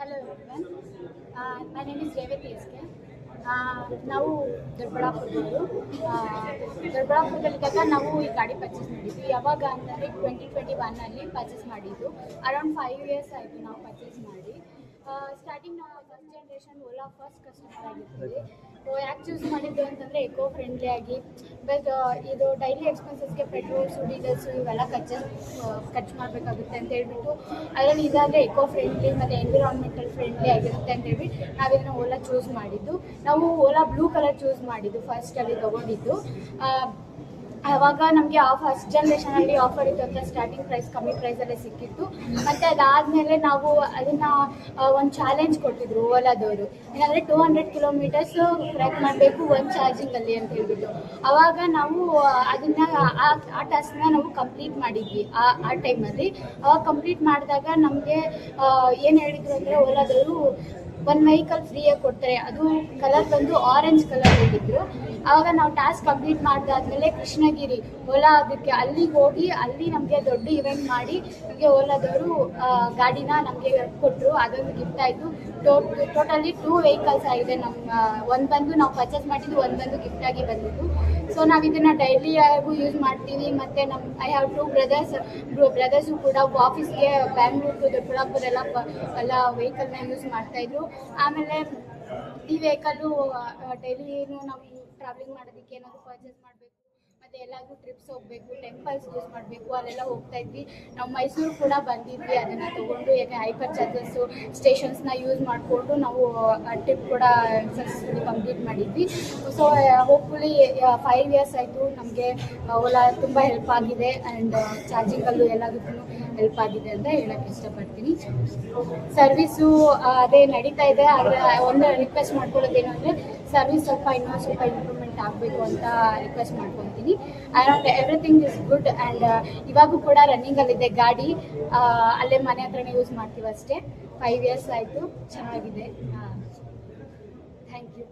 Hello everyone my name is Revathi S ನಾವು ದೊಡ್ಡಬಳ್ಳಾಪುರದವರು. ಆ, ದೊಡ್ಡಬಳ್ಳಾಪುರದಲ್ಲಿದ್ದಾಗ ನಾವು ಈ ಗಾಡಿ ಪರ್ಚೇಸ್ ಮಾಡಿದ್ವಿ. ಯಾವಾಗ ಅಂತಂದರೆ ಟ್ವೆಂಟಿ ಟ್ವೆಂಟಿ ಒನ್ನಲ್ಲಿ ಪರ್ಚೇಸ್ ಮಾಡಿದ್ದು. ಅರೌಂಡ್ ಫೈವ್ ಇಯರ್ಸ್ ಆಯಿತು ನಾವು ಪರ್ಚೇಸ್ ಮಾಡಿ. ಸ್ಟಾರ್ಟಿಂಗ್ ನಾವು first generation Ola first customer ಆಗಿರ್ತೀವಿ ಯಾಕೆ ಚೂಸ್ ಮಾಡಿದ್ದು ಅಂತಂದರೆ ಎಕೋ ಫ್ರೆಂಡ್ಲಿ ಆಗಿ ಬಟ್ ಇದು ಡೈಲಿ ಎಕ್ಸ್ಪೆನ್ಸಸ್ಗೆ ಪೆಟ್ರೋಲ್ಸು ಡೀಸೆಲ್ಸು ಇವೆಲ್ಲ ಖರ್ಚು ಖರ್ಚು ಮಾಡಬೇಕಾಗುತ್ತೆ ಅಂತ ಹೇಳ್ಬಿಟ್ಟು ಅದರಲ್ಲಿ ಇದಾದರೆ ಎಕೋ ಫ್ರೆಂಡ್ಲಿ ಮತ್ತು ಎನ್ವಿರಾನ್ಮೆಂಟಲ್ ಫ್ರೆಂಡ್ಲಿ ಆಗಿರುತ್ತೆ ಅಂತ ಹೇಳ್ಬಿಟ್ಟು ನಾವು ಇದನ್ನು ಓಲಾ ಚೂಸ್ ಮಾಡಿದ್ದು. ನಾವು ಓಲಾ ಬ್ಲೂ ಕಲರ್ ಚೂಸ್ ಮಾಡಿದ್ದು ಫಸ್ಟಲ್ಲಿ ಆ, ಆವಾಗ ನಮಗೆ ಆ ಫಸ್ಟ್ ಜನ್ರೇಷನಲ್ಲಿ ಆಫರ್ ಇತ್ತು ಅಂತ ಸ್ಟಾರ್ಟಿಂಗ್ ಪ್ರೈಸ್ ಕಮ್ಮಿ ಪ್ರೈಸಲ್ಲೇ ಸಿಕ್ಕಿತ್ತು. ಮತ್ತು ಅದಾದಮೇಲೆ ನಾವು ಅದನ್ನು ಒಂದು ಚಾಲೆಂಜ್ ಕೊಟ್ಟಿದ್ರು ಓಲಾದವರು. ಏನಂದರೆ ಟೂ ಹಂಡ್ರೆಡ್ ಕಿಲೋಮೀಟರ್ಸ್ ಟ್ರ್ಯಾಕ್ ಮಾಡಬೇಕು ಒಂದು ಚಾರ್ಜಿಂಗಲ್ಲಿ ಅಂತ ಹೇಳ್ಬಿಟ್ಟು. ಆವಾಗ ನಾವು ಅದನ್ನು, ಆ ಟಾಸ್ಕ್ನ ನಾವು ಕಂಪ್ಲೀಟ್ ಮಾಡಿದ್ವಿ, ಆ ಆ ಟೈಮಲ್ಲಿ ಅವಾಗ ಕಂಪ್ಲೀಟ್ ಮಾಡಿದಾಗ ನಮಗೆ ಏನು ಹೇಳಿದ್ರು ಅಂದರೆ ಓಲಾದವರು ಒಂದು ವೆಹಿಕಲ್ ಫ್ರೀಯಾಗಿ ಕೊಡ್ತಾರೆ. ಅದು ಕಲರ್ ಬಂದು ಆರೆಂಜ್ ಕಲರ್ ಹೇಳಿದ್ರು ಆವಾಗ ನಾವು ಟಾಸ್ಕ್ ಕಂಪ್ಲೀಟ್ ಮಾಡಿದಾದ್ಮೇಲೆ ಕೃಷ್ಣಗಿರಿ, ಓಲಾ ಅದಕ್ಕೆ ಅಲ್ಲಿಗೆ ಹೋಗಿ ಅಲ್ಲಿ ನಮಗೆ ದೊಡ್ಡ ಇವೆಂಟ್ ಮಾಡಿ ನಮಗೆ ಓಲಾದವರು ಗಾಡಿನ ನಮಗೆ ಕೊಟ್ಟರು ಅದೊಂದು ಗಿಫ್ಟ್ ಆಯಿತು. ಟೋಟಲಿ ಟೂ ವೆಹಿಕಲ್ಸ್ ಆಗಿದೆ ನಮ್ಮ ಒಂದು ಬಂದು ನಾವು ಪರ್ಚೇಸ್ ಮಾಡಿದ್ದು ಒಂದು ಬಂದು ಗಿಫ್ಟ್ ಆಗಿ ಬಂದಿದ್ದು. ಸೊ ನಾವು ಇದನ್ನು ಡೈಲಿ ಆಗೂ ಯೂಸ್ ಮಾಡ್ತೀವಿ. ಮತ್ತು ನಮ್ಮ I have two brothers brothers ಕೂಡ ಆಫೀಸ್ಗೆ ಬ್ಯಾಂಗ್ಳೂರು ದೊಡ್ಡಬಳ್ಳಾಪುರ ಎಲ್ಲ ಎಲ್ಲ ವೆಹಿಕಲ್ನ ಯೂಸ್ ಮಾಡ್ತಾಯಿದ್ರು ಆಮೇಲೆ ಈ ವೆಹಿಕಲ್ಲು ಡೈಲಿನು ನಾವು ಟ್ರಾವೆಲಿಂಗ್ ಮಾಡೋದಕ್ಕೆ ಏನಾದರೂ ಪರ್ಚೇಸ್ ಮಾಡಬೇಕು ಎಲ್ಲಾದರೂ ಟ್ರಿಪ್ಸ್ ಹೋಗ್ಬೇಕು ಟೆಂಪಲ್ಸ್ ಯೂಸ್ ಮಾಡಬೇಕು, ಅಲ್ಲೆಲ್ಲ ಹೋಗ್ತಾ ಇದ್ವಿ. ನಾವು ಮೈಸೂರು ಕೂಡ ಬಂದಿದ್ವಿ, ಅದನ್ನು ತಗೊಂಡು ಏನೇ ಹೈಪರ್ ಚಾರ್ಜಸ್ಸು ಸ್ಟೇಷನ್ಸ್ನ ಯೂಸ್ ಮಾಡಿಕೊಂಡು ನಾವು ಟ್ರಿಪ್ ಕೂಡ ಸಕ್ಸಸ್ಫುಲಿ ಕಂಪ್ಲೀಟ್ ಮಾಡಿದ್ವಿ. ಸೊ ಹೋಪ್ಫುಲಿ ಫೈವ್ ಇಯರ್ಸ್ ಆಯಿತು, ನಮಗೆ ಓಲಾ ತುಂಬ ಹೆಲ್ಪ್ ಆಗಿದೆ ಆ್ಯಂಡ್ ಚಾರ್ಜಿಂಗಲ್ಲೂ ಎಲ್ಲದಕ್ಕೂ ಹೆಲ್ಪ್ ಆಗಿದೆ ಅಂತ ಹೇಳಕ್ಕೆ ಇಷ್ಟಪಡ್ತೀನಿ. ಸರ್ವಿಸು ಅದೇ ನಡೀತಾ ಇದೆ, ಆದರೆ ಒಂದು ರಿಕ್ವೆಸ್ಟ್ ಮಾಡ್ಕೊಳ್ಳೋದೇನು ಅಂದರೆ ಸರ್ವಿಸ್ ಸ್ವಲ್ಪ ಇನ್ನೂ ಸ್ವಲ್ಪ ಆಗಬೇಕು ಅಂತ ರಿಕ್ವೆಸ್ಟ್ ಮಾಡ್ಕೊತೀನಿ. Around everything is good and ಇವಾಗೂ ಕೂಡ ರನ್ನಿಂಗ್ ಅಲ್ಲಿದೆ ಗಾಡಿ. ಅಲ್ಲೇ ಮನೆ ಹತ್ರನೇ ಯೂಸ್ ಮಾಡ್ತೀವಿ ಅಷ್ಟೇ. ಫೈವ್ ಇಯರ್ಸ್ ಆಯಿತು. ಚೆನ್ನಾಗಿದೆ. Thank you